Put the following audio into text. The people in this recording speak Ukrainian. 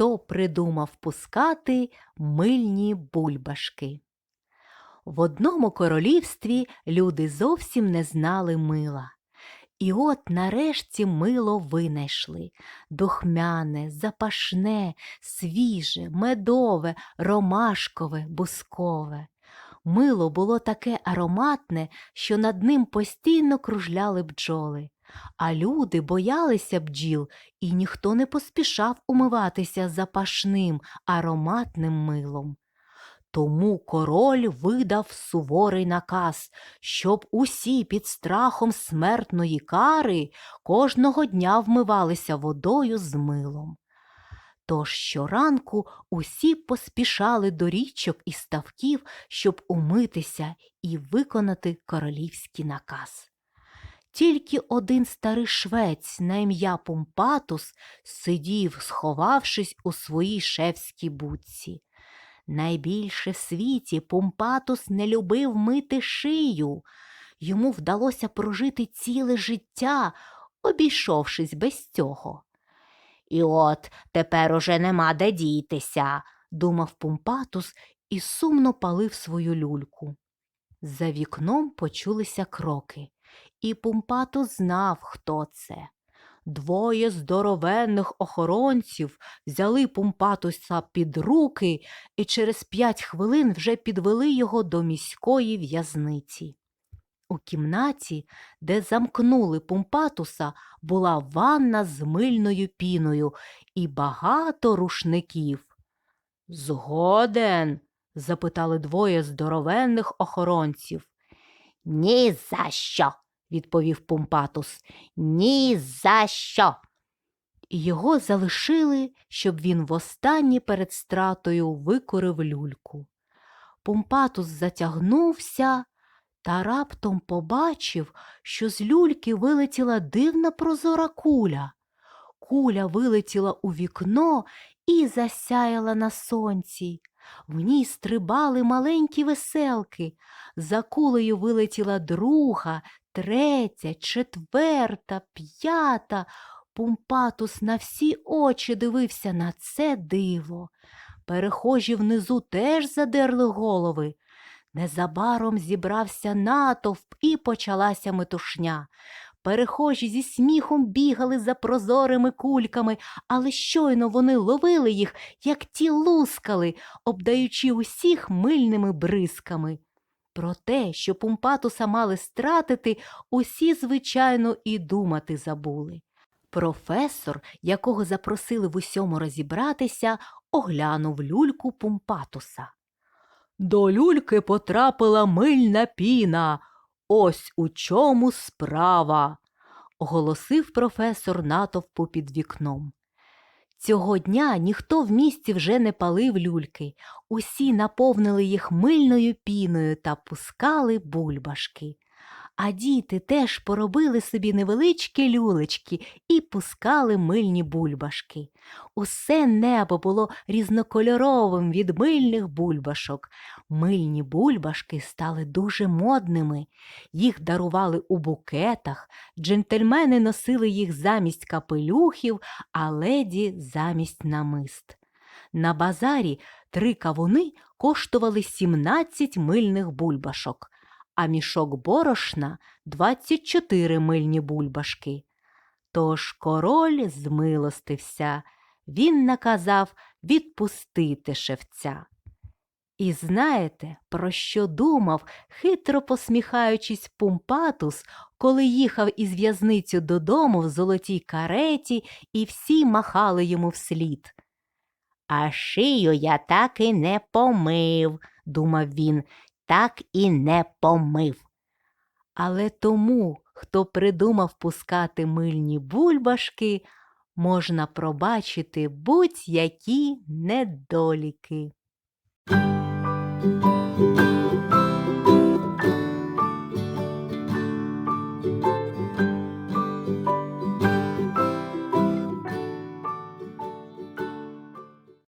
хто придумав пускати мильні бульбашки. В одному королівстві люди зовсім не знали мила. І от нарешті мило винайшли духмяне, запашне, свіже, медове, ромашкове, бускове. Мило було таке ароматне, що над ним постійно кружляли бджоли. А люди боялися бджіл, і ніхто не поспішав умиватися запашним ароматним милом. Тому король видав суворий наказ, щоб усі під страхом смертної кари кожного дня вмивалися водою з милом. Тож щоранку усі поспішали до річок і ставків, щоб умитися і виконати королівський наказ. Тільки один старий швець на ім'я Пумпатус сидів, сховавшись у своїй шефській будці. Найбільше в світі Пумпатус не любив мити шию. Йому вдалося прожити ціле життя, обійшовшись без цього. І от тепер уже нема де дійтися, думав Пумпатус і сумно палив свою люльку. За вікном почулися кроки, і Пумпатус знав, хто це. Двоє здоровенних охоронців взяли Пумпатуса під руки і через п'ять хвилин вже підвели його до міської в'язниці. У кімнаті, де замкнули Пумпатуса, була ванна з мильною піною і багато рушників. Згоден? запитали двоє здоровенних охоронців. Ні за що, відповів Пумпатус. Ні за що. І Його залишили, щоб він востаннє перед стратою викорив люльку. Пумпатус затягнувся та раптом побачив, що з люльки вилетіла дивна прозора куля. Куля вилетіла у вікно і засяяла на сонці. В ній стрибали маленькі веселки. За кулею вилетіла друга, третя, четверта, п'ята. Пумпатус на всі очі дивився на це диво. Перехожі внизу теж задерли голови. Незабаром зібрався натовп і почалася метушня. Перехожі зі сміхом бігали за прозорими кульками, але щойно вони ловили їх, як ті лускали, обдаючи усіх мильними бризками. Про те, що Пумпатуса мали стратити, усі, звичайно, і думати забули. Професор, якого запросили в усьому розібратися, оглянув люльку Пумпатуса. До люльки потрапила мильна піна. Ось у чому справа, оголосив професор натовпу під вікном. Цього дня ніхто в місті вже не палив люльки, усі наповнили їх мильною піною та пускали бульбашки. А діти теж поробили собі невеличкі люлечки і пускали мильні бульбашки. Усе небо було різнокольоровим від мильних бульбашок. Мильні бульбашки стали дуже модними. Їх дарували у букетах, джентльмени носили їх замість капелюхів, а леді замість намист. На базарі три кавуни коштували 17 мильних бульбашок а мішок борошна 24 мильні бульбашки. Тож король змилостився, він наказав відпустити шевця. І знаєте, про що думав, хитро посміхаючись, Пумпатус, коли їхав із в'язницю додому в золотій кареті, і всі махали йому вслід. А шию я так і не помив, думав він, так і не помив. Але тому, хто придумав пускати мильні бульбашки, можна пробачити будь-які недоліки.